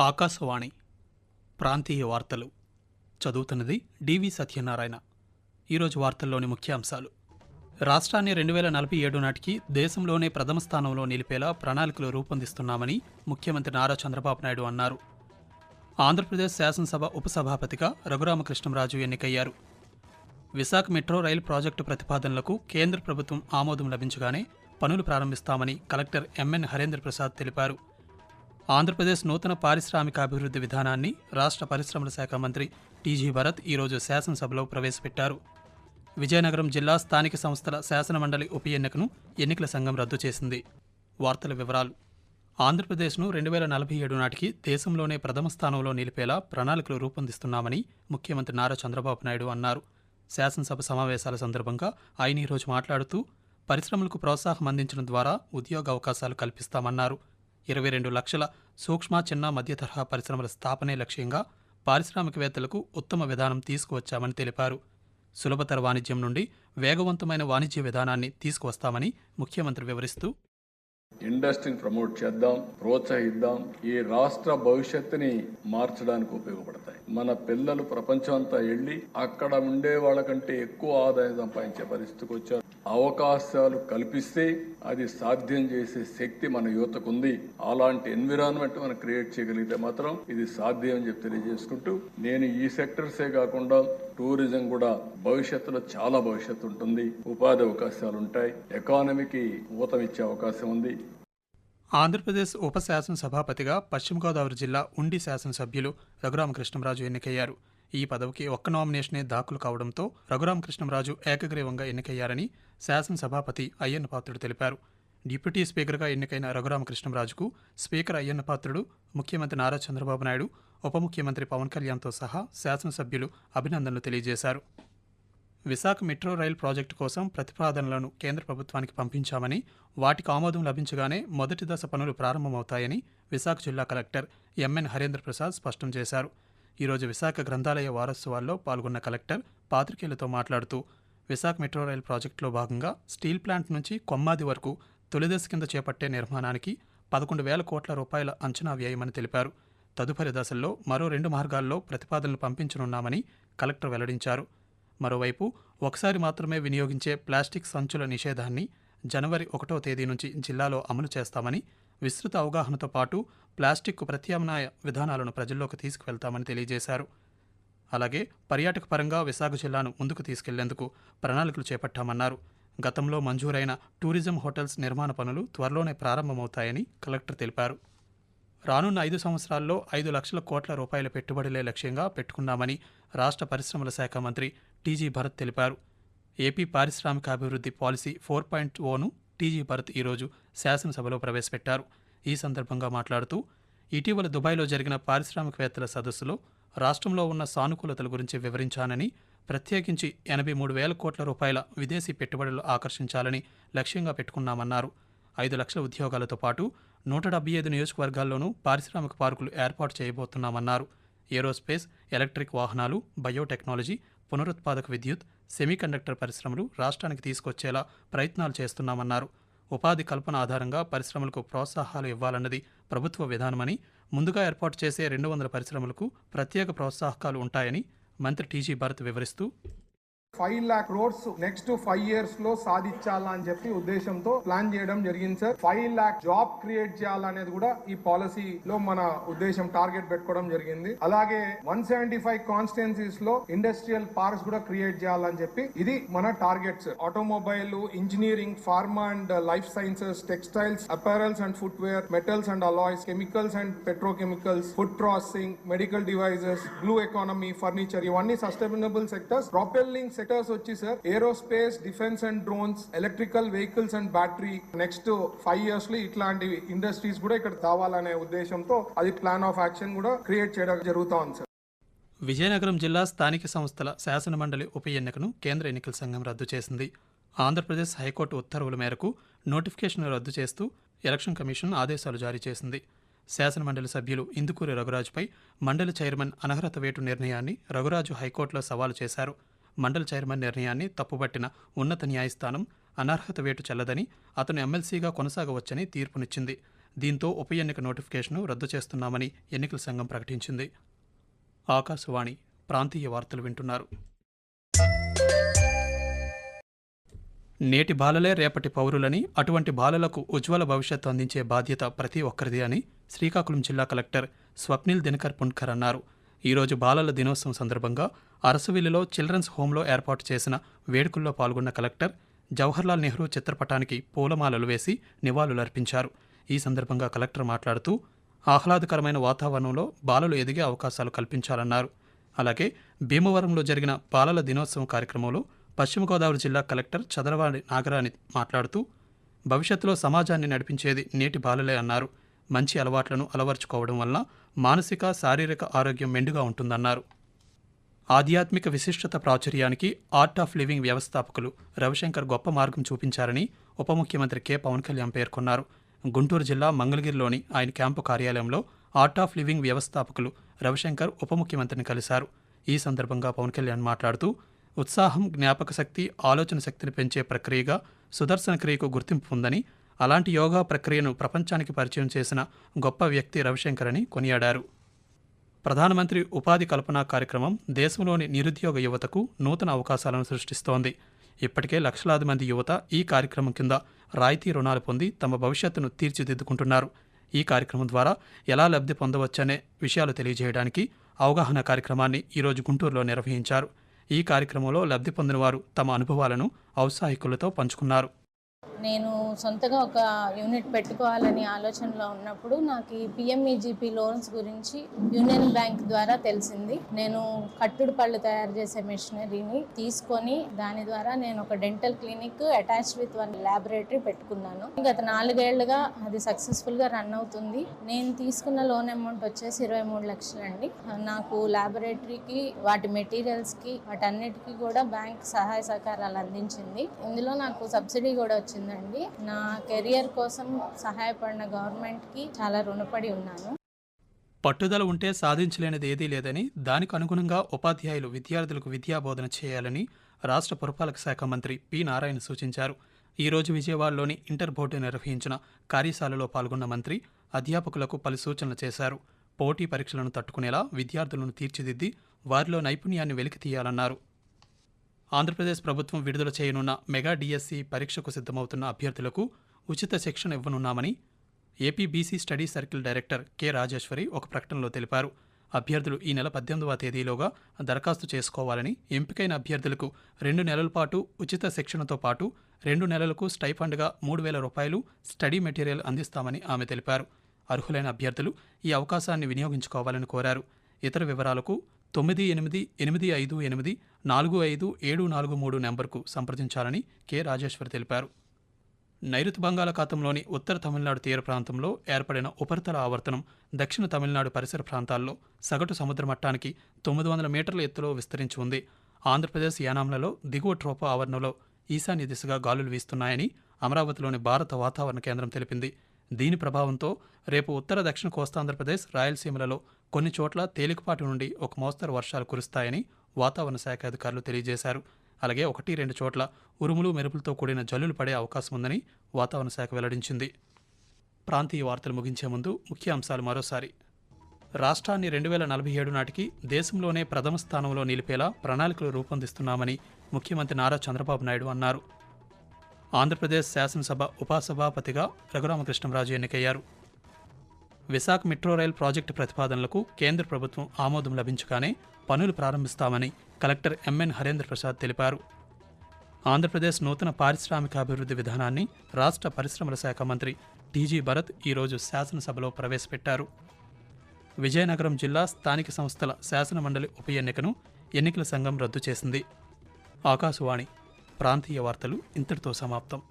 ఆకాశవాణి ప్రాంతీయ వార్తలు. చదువుతున్నది డివి సత్యనారాయణ. ఈరోజు వార్తల్లోని ముఖ్యాంశాలు. రాష్ట్రాన్ని రెండు వేల నలభై ఏడు నాటికి దేశంలోనే ప్రథమ స్థానంలో నిలిపేలా ప్రణాళికలు రూపొందిస్తున్నామని ముఖ్యమంత్రి నారా చంద్రబాబు నాయుడు అన్నారు. ఆంధ్రప్రదేశ్ శాసనసభ ఉపసభాపతిగా రఘురామకృష్ణంరాజు ఎన్నికయ్యారు. విశాఖ మెట్రో రైలు ప్రాజెక్టు ప్రతిపాదనలకు కేంద్ర ప్రభుత్వం ఆమోదం లభించగానే పనులు ప్రారంభిస్తామని కలెక్టర్ ఎంఎన్ హరేంద్ర ప్రసాద్ తెలిపారు. ఆంధ్రప్రదేశ్ నూతన పారిశ్రామికాభివృద్ధి విధానాన్ని రాష్ట్ర పరిశ్రమల శాఖ మంత్రి టీజీ భరత్ ఈరోజు శాసనసభలో ప్రవేశపెట్టారు. విజయనగరం జిల్లా స్థానిక సంస్థల శాసనమండలి ఉప ఎన్నికను ఎన్నికల సంఘం రద్దు చేసింది. వార్తల వివరాలు. ఆంధ్రప్రదేశ్ను రెండు వేల నలభై ఏడు నాటికి దేశంలోనే ప్రథమ స్థానంలో నిలిపేలా ప్రణాళికలు రూపొందిస్తున్నామని ముఖ్యమంత్రి నారా చంద్రబాబు నాయుడు అన్నారు. శాసనసభ సమావేశాల సందర్భంగా ఆయన ఈరోజు మాట్లాడుతూ పరిశ్రమలకు ప్రోత్సాహం అందించడం ద్వారా ఉద్యోగ అవకాశాలు కల్పిస్తామన్నారు. ఇరవై రెండు లక్షల సూక్ష్మ చిన్న మధ్య తరహా పరిశ్రమల స్థాపనే లక్ష్యంగా పారిశ్రామికవేత్తలకు ఉత్తమ విధానం తీసుకువచ్చామని తెలిపారు. సులభతర వాణిజ్యం నుండి వేగవంతమైన వాణిజ్య విధానాన్ని తీసుకువస్తామని ముఖ్యమంత్రి వివరిస్తూ ఇండస్ట్రీని ప్రమోట్ చేద్దాం ప్రోత్సహిద్దాం ఈ రాష్ట్ర భవిష్యత్తుని మార్చడానికి ఉపయోగపడతాయి. మన పిల్లలు ప్రపంచం అంతా వెళ్ళి అక్కడ ఉండే వాళ్ళకంటే ఎక్కువ ఆదాయం సంపాదించే పరిస్థితికి వచ్చారు. అవకాశాలు కల్పిస్తే అది సాధ్యం చేసే శక్తి మన యువతకు ఉంది అలాంటి ఎన్విరాన్మెంట్ మనం క్రియేట్ చేయగలిగితే మాత్రం ఇది సాధ్యం అని చెప్పి తెలియజేసుకుంటూ నేను ఈ సెక్టర్సే కాకుండా టూరిజం కూడా భవిష్యత్తులో చాలా భవిష్యత్తు ఉంటుంది. ఉపాధి అవకాశాలు ఉంటాయి. ఎకానమీకి ఊతమిచ్చే అవకాశం ఉంది. ఆంధ్రప్రదేశ్ ఉప శాసనసభాపతిగా పశ్చిమ గోదావరి జిల్లా ఉండి శాసనసభ్యులు రఘురామకృష్ణంరాజు ఎన్నికయ్యారు. ఈ పదవికి ఒక్క నామినేషనే దాఖలు కావడంతో రఘురామకృష్ణంరాజు ఏకగ్రీవంగా ఎన్నికయ్యారని శాసనసభాపతి అయ్యన్న పాత్రుడు తెలిపారు. డిప్యూటీ స్పీకర్గా ఎన్నికైన రఘురామకృష్ణంరాజుకు స్పీకర్ అయ్యన్న పాత్రుడు ముఖ్యమంత్రి నారా చంద్రబాబు నాయుడు ఉప ముఖ్యమంత్రి పవన్ కళ్యాణ్తో సహా శాసనసభ్యులు అభినందనలు తెలియజేశారు. విశాఖ మెట్రో రైల్ ప్రాజెక్టు కోసం ప్రతిపాదనలను కేంద్ర ప్రభుత్వానికి పంపించామని వాటికి ఆమోదం లభించగానే మొదటి దశ పనులు ప్రారంభమవుతాయని విశాఖ జిల్లా కలెక్టర్ ఎంఎన్ హరేంద్ర ప్రసాద్ స్పష్టం చేశారు. ఈరోజు విశాఖ గ్రంథాలయ వారోత్సవాల్లో పాల్గొన్న కలెక్టర్ పాత్రికేయులతో మాట్లాడుతూ విశాఖ మెట్రో రైల్ ప్రాజెక్టులో భాగంగా స్టీల్ ప్లాంట్ నుంచి కొమ్మాది వరకు తొలిదశ కింద చేపట్టే నిర్మాణానికి పదకొండు వేల కోట్ల రూపాయల అంచనా వ్యయమని తెలిపారు. తదుపరి దశల్లో మరో రెండు మార్గాల్లో ప్రతిపాదనలు పంపించనున్నామని కలెక్టర్ వెల్లడించారు. మరోవైపు ఒకసారి మాత్రమే వినియోగించే ప్లాస్టిక్ సంచుల నిషేధాన్ని జనవరి ఒకటో తేదీ నుంచి జిల్లాలో అమలు చేస్తామని విస్తృత అవగాహనతో పాటు ప్లాస్టిక్ ప్రత్యామ్నాయ విధానాలను ప్రజల్లోకి తీసుకువెళ్తామని తెలియజేశారు. అలాగే పర్యాటక పరంగా విశాఖ జిల్లాను ముందుకు తీసుకెళ్ళేందుకు ప్రణాళికలు చేపట్టామన్నారు. గతంలో మంజూరైన టూరిజం హోటల్స్ నిర్మాణ పనులు త్వరలోనే ప్రారంభమవుతాయని కలెక్టర్ తెలిపారు. రానున్న ఐదు సంవత్సరాల్లో ఐదు లక్షల కోట్ల రూపాయల పెట్టుబడులే లక్ష్యంగా పెట్టుకున్నామని రాష్ట్ర పరిశ్రమల శాఖ మంత్రి టీజీ భరత్ తెలిపారు. AP పారిశ్రామికాభివృద్ధి policy four point O T G Bharat ఈరోజు శాసనసభలో ప్రవేశపెట్టారు. ఈ సందర్భంగా మాట్లాడుతూ ఇటీవల దుబాయ్లో జరిగిన పారిశ్రామికవేత్తల సదస్సులో రాష్ట్రంలో ఉన్న సానుకూలతల గురించి వివరించానని ప్రత్యేకించి ఎనభై మూడు వేల కోట్ల రూపాయల విదేశీ పెట్టుబడులు ఆకర్షించాలని లక్ష్యంగా పెట్టుకున్నామన్నారు. ఐదు లక్షల ఉద్యోగాలతో పాటు నూట డెబ్బై ఐదు నియోజకవర్గాల్లోనూ పారిశ్రామిక పార్కులు ఏర్పాటు చేయబోతున్నామన్నారు. ఏరోస్పేస్ ఎలక్ట్రిక్ వాహనాలు బయోటెక్నాలజీ పునరుత్పాదక విద్యుత్ సెమీకండక్టర్ పరిశ్రమలు రాష్ట్రానికి తీసుకొచ్చేలా ప్రయత్నాలు చేస్తున్నామన్నారు. ఉపాధి కల్పన ఆధారంగా పరిశ్రమలకు ప్రోత్సాహాలు ఇవ్వాలన్నది ప్రభుత్వ విధానమని ముందుగా ఏర్పాటు చేసే రెండు వందల పరిశ్రమలకు ప్రత్యేక ప్రోత్సాహకాలు ఉంటాయని మంత్రి టీజీ భరత్ వివరిస్తూ five lakh roads next five ఇయర్స్లో సాధించాలా అని చెప్పి ఉద్దేశంతో ప్లాన్ చేయడం జరిగింది sir. Five lakh job create చేయాలనేది కూడా ఈ పాలసీ లో మన ఉద్దేశం టార్గెట్ పెట్టుకోవడం జరిగింది. అలాగే వన్ సెవెంటీ ఫైవ్ కాన్స్టిట్యున్సీస్లో ఇండస్ట్రియల్ పార్క్స్ కూడా క్రియేట్ చేయాలని చెప్పి ఇది మన targets automobile engineering pharma and life sciences textiles apparels and footwear metals and alloys chemicals and petrochemicals food processing medical devices blue economy furniture ఇవన్నీ సస్టైనబుల్ సెక్టర్స్ ప్రొపెల్లింగ్ సెక్టర్స్ వచ్చి sir aerospace defence and drones electrical vehicles and battery next five ఇయర్స్లో ఇట్లాంటి industries కూడా ఇక్కడ కావాలనే ఉద్దేశంతో అది plan of action కూడా క్రియేట్ చేయడం జరుగుతా ఉంది సార్. విజయనగరం జిల్లా స్థానిక సంస్థల శాసనమండలి ఉప ఎన్నికను కేంద్ర ఎన్నికల సంఘం రద్దు చేసింది. ఆంధ్రప్రదేశ్ హైకోర్టు ఉత్తర్వుల మేరకు నోటిఫికేషన్ రద్దు చేస్తూ ఎలక్షన్ కమిషన్ ఆదేశాలు జారీ చేసింది. శాసనమండలి సభ్యులు ఇందుకూరి రఘురాజుపై మండలి చైర్మన్ అనర్హత వేటు నిర్ణయాన్ని రఘురాజు హైకోర్టులో సవాలు చేశారు. మండలి చైర్మన్ నిర్ణయాన్ని తప్పుపట్టిన ఉన్నత న్యాయస్థానం అనర్హత వేటు చెల్లదని అతను ఎమ్మెల్సీగా కొనసాగవచ్చని తీర్పునిచ్చింది. దీంతో ఉప ఎన్నిక నోటిఫికేషన్ను రద్దు చేస్తున్నామని ఎన్నికల సంఘం ప్రకటించింది. ఆకాశవాణి ప్రాంతీయ వార్తలు వింటున్నారు. నేటి బాలలే రేపటి పౌరులని అటువంటి బాలలకు ఉజ్వల భవిష్యత్తు అందించే బాధ్యత ప్రతి ఒక్కరిది అని శ్రీకాకుళం జిల్లా కలెక్టర్ స్వప్నిల్ దినకర్ పుణ్కర్ అన్నారు. ఈరోజు బాలల దినోత్సవం సందర్భంగా అరసవిల్లిలో చిల్డ్రన్స్ హోంలో ఏర్పాటు చేసిన వేడుకల్లో పాల్గొన్న కలెక్టర్ జవహర్లాల్ నెహ్రూ చిత్రపటానికి పూలమాలలు వేసి నివాళులర్పించారు. ఈ సందర్భంగా కలెక్టర్ మాట్లాడుతూ ఆహ్లాదకరమైన వాతావరణంలో బాలలు ఎదిగే అవకాశాలు కల్పించాలన్నారు. అలాగే భీమవరంలో జరిగిన బాలల దినోత్సవం కార్యక్రమంలో పశ్చిమ గోదావరి జిల్లా కలెక్టర్ చదరవాణి నాగరాణి మాట్లాడుతూ భవిష్యత్తులో సమాజాన్ని నడిపించేది నేటి బాలలే అన్నారు. మంచి అలవాట్లను అలవర్చుకోవడం వల్ల మానసిక శారీరక ఆరోగ్యం మెండుగా ఉంటుందన్నారు. ఆధ్యాత్మిక విశిష్టత ప్రాచుర్యానికి ఆర్ట్ ఆఫ్ లివింగ్ వ్యవస్థాపకులు రవిశంకర్ గొప్ప మార్గం చూపించారని ఉప ముఖ్యమంత్రి కె. పవన్ కళ్యాణ్ పేర్కొన్నారు. గుంటూరు జిల్లా మంగళగిరిలోని ఆయన క్యాంపు కార్యాలయంలో ఆర్ట్ ఆఫ్ లివింగ్ వ్యవస్థాపకులు రవిశంకర్ ఉప ముఖ్యమంత్రిని కలిశారు. ఈ సందర్భంగా పవన్ కళ్యాణ్ మాట్లాడుతూ ఉత్సాహం జ్ఞాపక శక్తి ఆలోచన శక్తిని పెంచే ప్రక్రియగా సుదర్శన క్రియకు గుర్తింపు ఉందని అలాంటి యోగా ప్రక్రియను ప్రపంచానికి పరిచయం చేసిన గొప్ప వ్యక్తి రవిశంకర్ అని కొనియాడారు. ప్రధానమంత్రి ఉపాధి కల్పన కార్యక్రమం దేశంలోని నిరుద్యోగ యువతకు నూతన అవకాశాలను సృష్టిస్తోంది. ఇప్పటికే లక్షలాది మంది యువత ఈ కార్యక్రమం కింద రాయితీ రుణాలు పొంది తమ భవిష్యత్తును తీర్చిదిద్దుకుంటున్నారు. ఈ కార్యక్రమం ద్వారా ఎలా లబ్ధి పొందవచ్చనే విషయాలు తెలియజేయడానికి అవగాహన కార్యక్రమాన్ని ఈరోజు గుంటూరులో నిర్వహించారు. ఈ కార్యక్రమంలో లబ్ధి పొందిన వారు తమ అనుభవాలను ఔత్సాహికులతో పంచుకున్నారు. నేను సొంతగా ఒక యూనిట్ పెట్టుకోవాలని ఆలోచనలో ఉన్నప్పుడు నాకు ఈ పిఎంఈజీపీ లోన్స్ గురించి యూనియన్ బ్యాంక్ ద్వారా తెలిసింది. నేను కట్టుడు పళ్ళు తయారు చేసే మెషినరీని తీసుకొని దాని ద్వారా నేను ఒక dental clinic attach with one laboratory పెట్టుకున్నాను. గత నాలుగేళ్ళుగా అది సక్సెస్ఫుల్గా రన్ అవుతుంది. నేను తీసుకున్న లోన్ అమౌంట్ వచ్చేసి ఇరవై మూడు లక్షలండి. నాకు ల్యాబొరేటరీకి వాటి మెటీరియల్స్కి వాటన్నిటికీ కూడా బ్యాంక్ సహాయ సహకారాలు అందించింది. ఇందులో నాకు సబ్సిడీ కూడా వచ్చింది వచ్చిందండి నా కెరియర్ కోసం సహాయపడిన గవర్నమెంట్కి చాలా రుణపడి ఉన్నాను. పట్టుదల ఉంటే సాధించలేనిది ఏదీ లేదని దానికి అనుగుణంగా ఉపాధ్యాయులు విద్యార్థులకు విద్యాబోధన చేయాలని రాష్ట్ర పురపాలక శాఖ మంత్రి పి. నారాయణ సూచించారు. ఈరోజు విజయవాడలోని ఇంటర్ బోర్డు నిర్వహించిన కార్యశాలలో పాల్గొన్న మంత్రి అధ్యాపకులకు పలు సూచనలు చేశారు. పోటీ పరీక్షలను తట్టుకునేలా విద్యార్థులను తీర్చిదిద్ది వారిలో నైపుణ్యాన్ని వెలికి తీయాలన్నారు ఆంధ్రప్రదేశ్ ప్రభుత్వం విడుదల చేయనున్న మెగా డిఎస్సి పరీక్షకు సిద్ధమవుతున్న అభ్యర్థులకు ఉచిత శిక్షణ ఇవ్వనున్నామని AP BC study circle director K Rajeshwari ఒక ప్రకటనలో తెలిపారు. అభ్యర్థులు ఈ నెల పద్దెనిమిదవ తేదీలోగా దరఖాస్తు చేసుకోవాలని ఎంపికైన అభ్యర్థులకు రెండు నెలల పాటు ఉచిత శిక్షణతో పాటు రెండు నెలలకు స్టైఫండ్గా మూడు వేల రూపాయలు స్టడీ మెటీరియల్ అందిస్తామని ఆమె తెలిపారు. అర్హులైన అభ్యర్థులు ఈ అవకాశాన్ని వినియోగించుకోవాలని కోరారు. ఇతర వివరాలకు తొమ్మిది ఎనిమిది ఎనిమిది ఐదు ఎనిమిది నాలుగు ఐదు ఏడు నాలుగు మూడు నెంబర్కు సంప్రదించాలని కె. రాజేశ్వర్ తెలిపారు. నైరుతి బంగాళాఖాతంలోని ఉత్తర తమిళనాడు తీర ప్రాంతంలో ఏర్పడిన ఉపరితల ఆవర్తనం దక్షిణ తమిళనాడు పరిసర ప్రాంతాల్లో సగటు సముద్ర మట్టానికి తొమ్మిది వందల మీటర్ల ఎత్తులో విస్తరించి ఉంది. ఆంధ్రప్రదేశ్ యానాంలలో దిగువ ట్రోపో ఆవరణలో ఈశాన్య దిశగా గాలులు వీస్తున్నాయని అమరావతిలోని భారత వాతావరణ కేంద్రం తెలిపింది. దీని ప్రభావంతో రేపు ఉత్తర దక్షిణ కోస్తాంధ్రప్రదేశ్ రాయలసీమలలో కొన్ని చోట్ల తేలికపాటి నుండి ఒక మోస్తరు వర్షాలు కురుస్తాయని వాతావరణ శాఖ అధికారులు తెలియజేశారు. అలాగే ఒకటి రెండు చోట్ల ఉరుములు మెరుపులతో కూడిన జల్లులు పడే అవకాశం ఉందని వాతావరణ శాఖ వెల్లడించింది. ప్రాంతీయ వార్తలు ముగించే ముందు ముఖ్య అంశాలు మరోసారి. రాష్ట్రాన్ని రెండు వేల నలభై ఏడు నాటికి దేశంలోనే ప్రథమ స్థానంలో నిలిపేలా ప్రణాళికలు రూపొందిస్తున్నామని ముఖ్యమంత్రి నారా చంద్రబాబు నాయుడు అన్నారు. ఆంధ్రప్రదేశ్ శాసనసభ ఉపసభాపతిగా రఘురామకృష్ణంరాజు ఎన్నికయ్యారు. విశాఖ మెట్రో రైల్ ప్రాజెక్టు ప్రతిపాదనలకు కేంద్ర ప్రభుత్వం ఆమోదం లభించగానే పనులు ప్రారంభిస్తామని కలెక్టర్ ఎంఎన్ హరేంద్ర ప్రసాద్ తెలిపారు. ఆంధ్రప్రదేశ్ నూతన పారిశ్రామికాభివృద్ధి విధానాన్ని రాష్ట్ర పరిశ్రమల శాఖ మంత్రి టీజీ భరత్ ఈరోజు శాసనసభలో ప్రవేశపెట్టారు. విజయనగరం జిల్లా స్థానిక సంస్థల శాసనమండలి ఉప ఎన్నికను ఎన్నికల సంఘం రద్దు చేసింది. ఆకాశవాణి ప్రాంతీయ వార్తలు ఇంతటితో సమాప్తం.